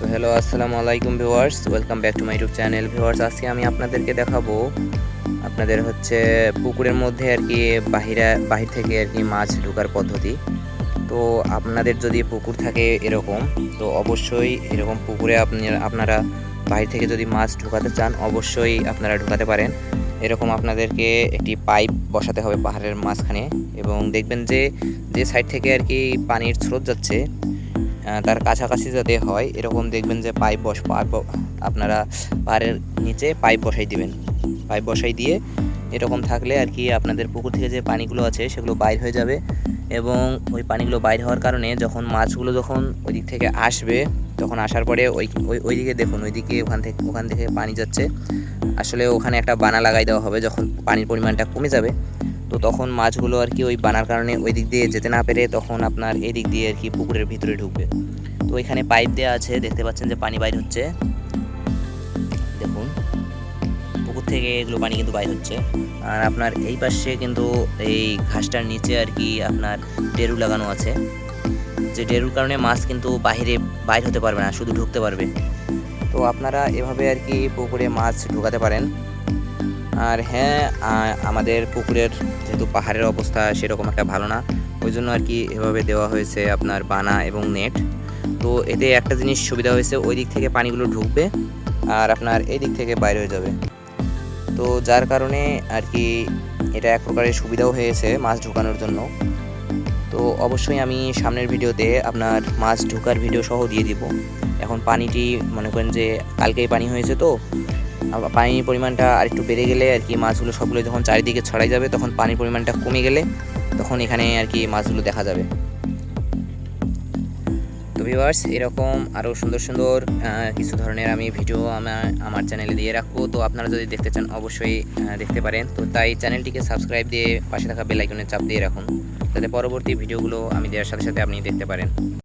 তো হ্যালো আসসালামু আলাইকুম viewers welcome back to my YouTube channel viewers আজকে আমি আপনাদেরকে দেখাবো আপনাদের হচ্ছে পুকুরের মধ্যে আর কি বাহিরা, বাহির থেকে আর কি মাছ ঢোকার পদ্ধতি। তো আপনাদের যদি পুকুর থাকে এরকম, তো অবশ্যই এরকম পুকুরে আপনি, আপনারা বাহির থেকে যদি মাছ ঢোকাতে চান, অবশ্যই আপনারা ঢোকাতে পারেন। এরকম আপনাদেরকে একটি পাইপ বসাতে হবে পাহাড়ের মাঝখানে এবং দেখবেন যে যে সাইড থেকে আর কি পানির স্রোত যাচ্ছে তার কাছাকাছি যাতে হয়, এরকম দেখবেন যে পাইপ বস আপনারা পাহাড়ের নিচে পাইপ বসাই দিবেন। পাইপ বসাই দিয়ে এরকম থাকলে আর কি আপনাদের পুকুর থেকে যে পানিগুলো আছে, সেগুলো বাইর হয়ে যাবে এবং ওই পানিগুলো বাইর হওয়ার কারণে যখন মাছগুলো যখন ওই দিক থেকে আসবে, তখন আসার পরে ওই ওই ওইদিকে দেখুন ওইদিকে ওখান থেকে ওখান থেকে পানি যাচ্ছে। আসলে ওখানে একটা বানা লাগাই দেওয়া হবে যখন পানির পরিমাণটা কমে যাবে। তো তখন মাছগুলো আর কি ওই বানার কারণে ওই দিক দিয়ে যেতে না পেরে তখন আপনার এই দিক দিয়ে আর কি পুকুরের ভিতরে ঢুকবে। তো এখানে পাইপ দেওয়া আছে, দেখতে পাচ্ছেন যে পানি বাইর হচ্ছে। দেখুন, পুকুর থেকে এগুলো পানি কিন্তু বাইর হচ্ছে। আর আপনার এই পাশে কিন্তু এই ঘাসটার নিচে আর কি আপনার ডেরু লাগানো আছে। যে ডেরুর কারণে মাছ কিন্তু বাইরে বাইর হতে পারবে না, শুধু ঢুকতে পারবে। তো আপনারা এভাবে আর কি পুকুরে মাছ ঢোকাতে পারেন। আর হ্যাঁ আমাদের পুকুরের যেহেতু পাহাড়ের অবস্থা সেরকম একটা ভালো না, ওই জন্য আর কি এভাবে দেওয়া হয়েছে আপনার বানা এবং নেট। তো এতে একটা জিনিস সুবিধা হয়েছে, ওই দিক থেকে পানিগুলো ঢুকবে আর আপনার এই দিক থেকে বাইরে হয়ে যাবে। তো যার কারণে আর কি এটা এক প্রকারের সুবিধাও হয়েছে মাছ ঢুকানোর জন্য। তো অবশ্যই আমি সামনের ভিডিওতে আপনার মাছ ঢোকার ভিডিও সহ দিয়ে দিব। এখন পানিটি মনে করেন যে কালকেই পানি হয়েছে তো পানির পরিমাণটা আর একটু বেড়ে গেলে আর কি মাছগুলো সবগুলো যখন চারিদিকে ছড়াই যাবে, তখন পানির পরিমাণটা কমে গেলে তখন এখানে আর কি মাছগুলো দেখা যাবে। তো ভিউয়ার্স এরকম আরও সুন্দর সুন্দর কিছু ধরনের আমি ভিডিও আমার আমার চ্যানেলে দিয়ে রাখব। তো আপনারা যদি দেখতে চান, অবশ্যই দেখতে পারেন। তো তাই চ্যানেলটিকে সাবস্ক্রাইব দিয়ে পাশে থাকা বেল আইকনে চাপ দিয়ে রাখুন। যাতে পরবর্তী ভিডিওগুলো আমি দেওয়ার সাথে সাথে আপনি দেখতে পারেন।